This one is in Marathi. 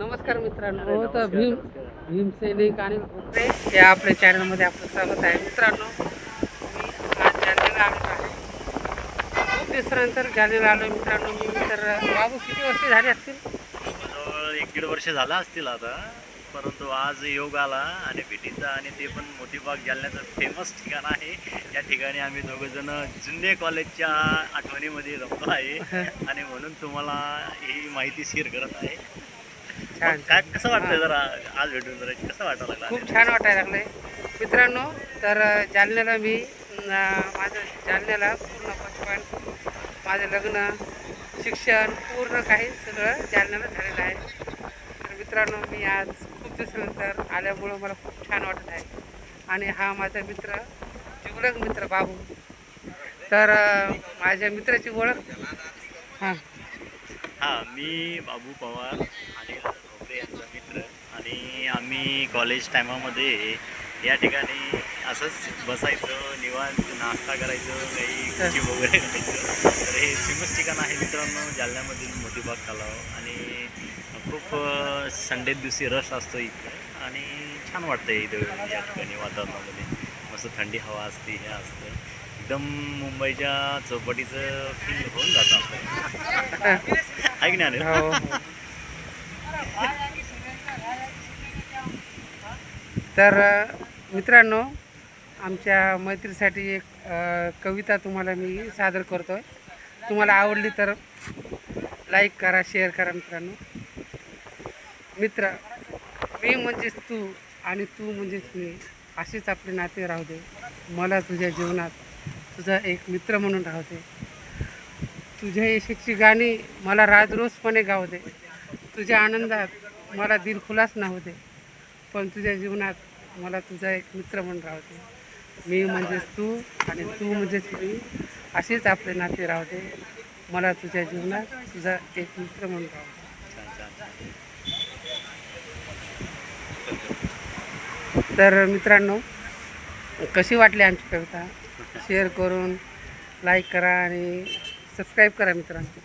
नमस्कार मित्रांनो. तर भीम भीमसैनिक आणि भोकरे या आपल्या चॅनलमध्ये आपलं स्वागत आहे. मित्रांनो मी आज जालन्याला आलो आहे. खूप दिवसानंतर जालन्याला आलो मित्रांनो मी तर बाबू किती वर्ष झाली असतील? जवळ एक दीड वर्ष झाला असतील आता. परंतु आज योग आला आणि भेटीचा आणि ते पण मोतीबाग जालन्याचं फेमस ठिकाण आहे. या ठिकाणी आम्ही दोघं जण जुन्ने कॉलेजच्या आठवणीमध्ये रमतो आहे. आणि म्हणून तुम्हाला ही माहिती शेअर करत आहे. छान काय कसं वाटतंय जरा आज भेटून जरा? कसं वाटायला लागलं खूप छान वाटायला लागले मित्रांनो तर जालन्याला मी अं, माझं जालन्याला पूर्ण बचपन माझं लग्न शिक्षण पूर्ण काही सगळं जालन्याला झालेलं आहे. तर मित्रांनो मी आज खूप दिवसानंतर आल्यामुळं मला खूप छान वाटत आहे. आणि हा माझा मित्र जिवलग मित्र बाबू. तर अं, माझ्या मित्राची ओळख. हां. हा मी बाबू पवार आणि भोपरे यांचा मित्र आणि मी कॉलेज टायमामध्ये या ठिकाणी असंच बसायचं निवांत नाश्ता करायचं काही गुपचूप वगैरे करायचं. तर हे फेमस ठिकाण आहे मित्रांनो जालन्यामधील मोतीबाग तलाव. आणि खूप संडे दिवशी रश असतो इथं. आणि छान वाटतं इथं या ठिकाणी वातावरणामध्ये. मस्त थंडी हवा असते हे असतं. एकदम मुंबईच्या चौपाटीचं फील होऊन जातं आपल्याला ऐक ना अनिल? हो हो तर मित्रांनो आमच्या मैत्रीसाठी एक कविता तुम्हाला मी सादर करतो आहे तुम्हाला आवडली तर लाईक करा शेअर करा मित्रांनो. मित्र मी म्हणजेच तू आणि तू म्हणजेच मी असेच आपले नाते राहू दे. मला तुझ्या जीवनात तुझा एक मित्र म्हणून राहू दे. तुझ्या यशाची गाणी मला राजरोसपणे गाऊ दे. तुझ्या आनंदात मला दिलखुलास नाहू दे. पण तुझ्या जीवनात मला तुझा एक मित्र म्हणून राहते मी म्हणजेच तू आणि तू म्हणजेच मी. असेच आपले नाते राहते मला तुझ्या जीवनात तुझा एक मित्र म्हणून राहते तर मित्रांनो कशी वाटली आमची कविता? शेअर करून लाईक करा आणि सबस्क्राईब करा मित्रांनो.